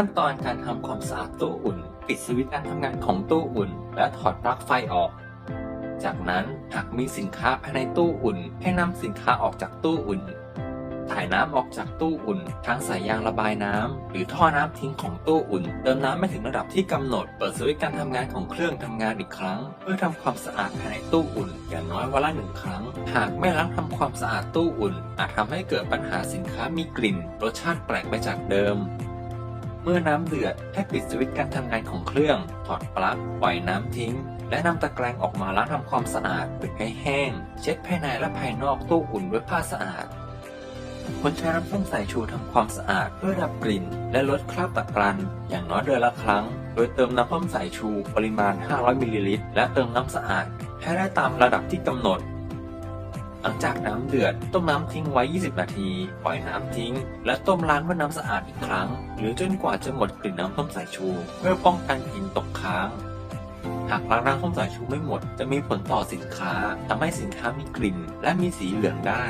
ขั้นตอนการทำความสะอาดตู้อุ่น ปิดสวิตช์การทำงานของตู้อุ่น และถอดปลั๊กไฟออก จากนั้นหากมีสินค้าภายในตู้อุ่น ให้นำสินค้าออกจากตู้อุ่น ถ่ายน้ำออกจากตู้อุ่นทั้งสายยางระบายน้ำหรือท่อน้ำทิ้งของตู้อุ่น เติมน้ำไม่ถึงระดับที่กำหนด เปิดสวิตช์การทำงานของเครื่องทำงานอีกครั้ง เพื่อทำความสะอาดภายในตู้อุ่น อย่างน้อยวันละหนึ่งครั้ง หากไม่ล้างทำความสะอาดตู้อุ่น อาจทำให้เกิดปัญหาสินค้ามีกลิ่น รสชาติแปลกไปจากเดิม เมื่อน้ำเดือดให้ปิดสวิตช์การทำงานของเครื่อง ถอดปลั๊ก ปล่อยน้ำทิ้ง และนำตะแกรงออกมาล้างทำความสะอาดปิดให้แห้ง เช็ดภายในและภายนอกตู้อุ่นด้วยผ้าสะอาดควรใช้น้ำส้มสายชูทำความสะอาดเพื่อดับกลิ่น และลดคราบตะกรัน อย่างน้อยเดือนละครั้ง โดยเติมน้ำส้มสายชูปริมาณ 500มิลลิลิตรและเติมน้ำสะอาดให้ได้ตามระดับที่กำหนด ลังจากน้ำเดือด ต้มน้ำทิ้งไว้ 20 นาที ปล่อยน้ำทิ้ง และต้มล้างด้วยน้ำสะอาดอีกครั้ง หรือจนกว่าจะหมดกลิ่นน้ำส้มสายชู เพื่อป้องกันกลิ่นตกค้าง หากล้างน้ำส้มสายชูไม่หมด จะมีผลต่อสินค้าทำให้สินค้ามีกลิ่น และมีสีเหลืองได้